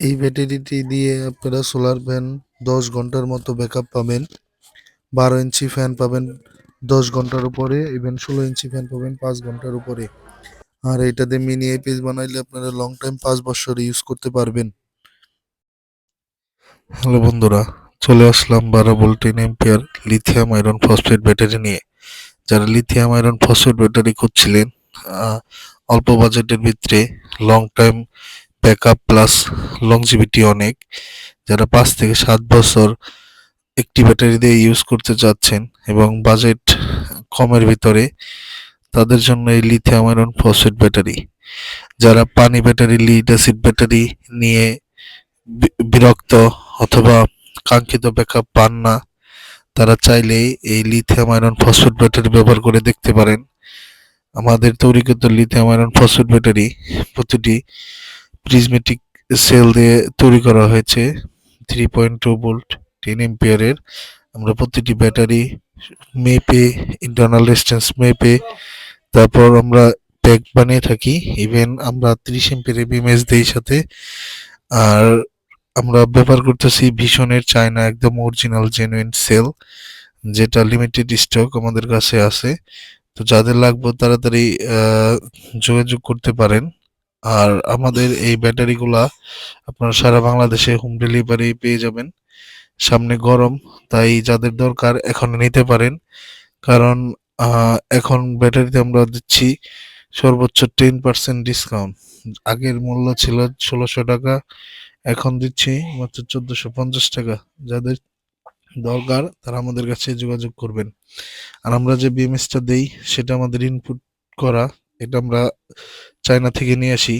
এই ব্যাটারিটি দিয়ে আপনারা সোলার ফ্যান দশ ঘণ্টার মতো ব্যাকআপ পাবেন, বারো ইঞ্চি ফ্যান পাবেন দশ ঘণ্টার উপরে ইভেন ষোলো ইঞ্চি ফ্যান পাবেন পাঁচ ঘণ্টার উপরে। আর এটাতে মিনি এপিএস বানাইলে আপনারা লং টাইম পাঁচ বছর ইউজ করতে পারবেন। হ্যালো বন্ধুরা, চলে আসলাম বারো volt ten ampere lithium iron phosphate battery নিয়ে। যারা লিথিয়াম আয়রন ফসফেট ব্যাটারি খুঁজছিলেন অল্প বাজেটের ভিতরে long time backup plus longevity অনেক, যারা পাঁচ থেকে সাত বছর একটি ব্যাটারি দিয়ে ইউজ করতে চাচ্ছেন এবং বাজেট কমের ভিতরে, তাদের জন্য এই লিথিয়াম আয়রন ফসফেট ব্যাটারি যারা পানি ব্যাটারি লিড অ্যাসিড ব্যাটারি নিয়ে বিরক্ত অথবা কাঙ্ক্ষিত ব্যাকআপ পান না, তারা চাইলে এই লিথিয়াম আয়রন ফসফেট ব্যাটারি ব্যবহার করে দেখতে পারেন। আমাদের তৈরিকৃত লিথিয়াম আয়রন ফসফেট ব্যাটারি প্রতিটি প্রিজমেটিক সেল দিয়ে তৈরি করা হয়েছে three point two volt ten এম্পিয়ারের আমরা প্রতিটি ব্যাটারি মেপে ইন্টারনাল রেজিস্ট্যান্স মেপে, তারপর আমরা প্যাক বানিয়ে থাকি। ইভেন আমরা ত্রিশ এম্পিয়ারের বিএমএস দিই সাথে। আর আমরা ব্যবহার করতেছি ভীষণের চায়না, একদম অরিজিনাল জেনুইন সেল যেটা লিমিটেড স্টক আমাদের কাছে আছে। তো যাদের লাগবে তাড়াতাড়ি যোগাযোগ করতে পারেন। আর আমাদের এই ব্যাটারিগুলা আপনারা সারা বাংলাদেশে হোম ডেলিভারি পেয়ে যাবেন। সামনে গরম, তাই যাদের দরকার এখন নিতে পারেন। কারণ এখন ব্যাটারিতে আমরা দিচ্ছি সর্বোচ্চ টেন পার্সেন্ট ডিসকাউন্ট আগের মূল্য ছিল ষোলোশো টাকা, এখন দিচ্ছি মাত্র চোদ্দশো পঞ্চাশ টাকা। যাদের দরকার, তারা আমাদের কাছে যোগাযোগ করবেন। আর আমরা যে বিএমএসটা দেই, সেটা আমাদের ইনপুট করা এটা আমরা চায়না থেকে নিয়ে আসি।